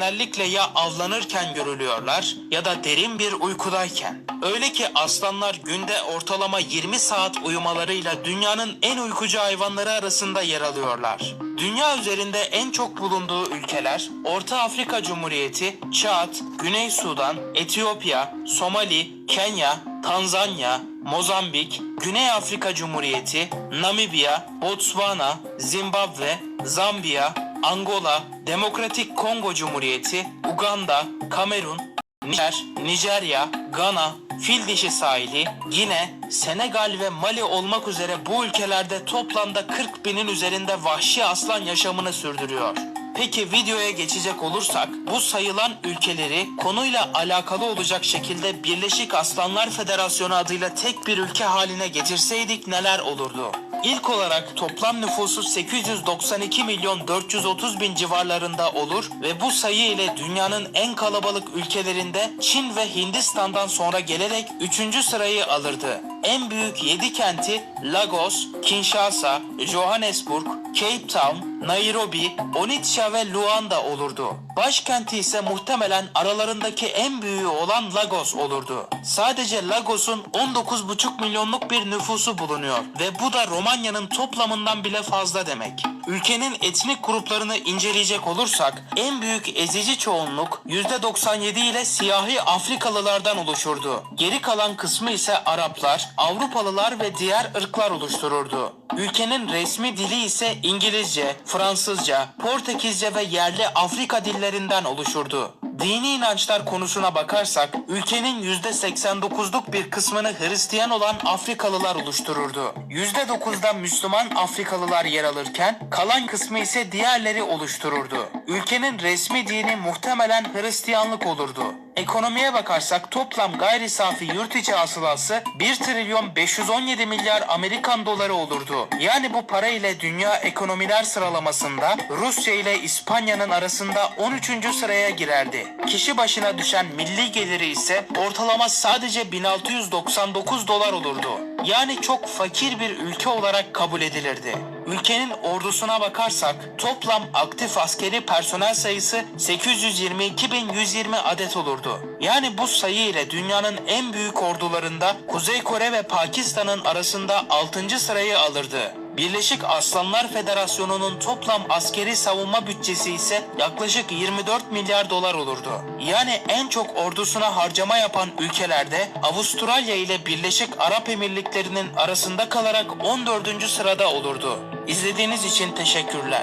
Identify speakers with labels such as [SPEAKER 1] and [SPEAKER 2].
[SPEAKER 1] genellikle ya avlanırken görülüyorlar ya da derin bir uykudayken. Öyle ki aslanlar günde ortalama 20 saat uyumalarıyla dünyanın en uykucu hayvanları arasında yer alıyorlar. Dünya üzerinde en çok bulunduğu ülkeler Orta Afrika Cumhuriyeti, Çad, Güney Sudan, Etiyopya, Somali, Kenya, Tanzanya, Mozambik, Güney Afrika Cumhuriyeti, Namibya, Botswana, Zimbabwe, Zambiya, Angola, Demokratik Kongo Cumhuriyeti, Uganda, Kamerun, Nijer, Nijerya, Gana, Fil Dişi Sahili, Gine, Senegal ve Mali olmak üzere bu ülkelerde toplamda 40 binin üzerinde vahşi aslan yaşamını sürdürüyor. Peki videoya geçecek olursak bu sayılan ülkeleri konuyla alakalı olacak şekilde Birleşik Aslanlar Federasyonu adıyla tek bir ülke haline getirseydik neler olurdu? İlk olarak toplam nüfusu 892 milyon 430 bin civarlarında olur ve bu sayı ile dünyanın en kalabalık ülkelerinde Çin ve Hindistan'dan sonra gelerek 3. sırayı alırdı. En büyük 7 kenti Lagos, Kinshasa, Johannesburg, Cape Town, Nairobi, Onitsha ve Luanda olurdu. Başkenti ise muhtemelen aralarındaki en büyüğü olan Lagos olurdu. Sadece Lagos'un 19,5 milyonluk bir nüfusu bulunuyor ve bu da Romanya'nın toplamından bile fazla demek. Ülkenin etnik gruplarını inceleyecek olursak en büyük ezici çoğunluk %97 ile siyahi Afrikalılardan oluşurdu. Geri kalan kısmı ise Araplar, Avrupalılar ve diğer ırklar oluştururdu. Ülkenin resmi dili ise İngilizce, Fransızca, Portekizce ve yerli Afrika dillerinden oluşurdu. Dini inançlar konusuna bakarsak ülkenin %89'luk bir kısmını Hristiyan olan Afrikalılar oluştururdu. %9'da Müslüman Afrikalılar yer alırken kalan kısmı ise diğerleri oluştururdu. Ülkenin resmi dini muhtemelen Hristiyanlık olurdu. Ekonomiye bakarsak toplam gayri safi yurt içi hasılası 1 trilyon 517 milyar Amerikan doları olurdu. Yani bu para ile dünya ekonomiler sıralamasında Rusya ile İspanya'nın arasında 13. sıraya girerdi. Kişi başına düşen milli geliri ise ortalama sadece 1699 dolar olurdu. Yani çok fakir bir ülke olarak kabul edilirdi. Ülkenin ordusuna bakarsak toplam aktif askeri personel sayısı 822.120 adet olurdu. Yani bu sayı ile dünyanın en büyük ordularında Kuzey Kore ve Pakistan'ın arasında 6. sırayı alırdı. Birleşik Aslanlar Federasyonu'nun toplam askeri savunma bütçesi ise yaklaşık 24 milyar dolar olurdu. Yani en çok ordusuna harcama yapan ülkelerde Avustralya ile Birleşik Arap Emirlikleri'nin arasında kalarak 14. sırada olurdu. İzlediğiniz için teşekkürler.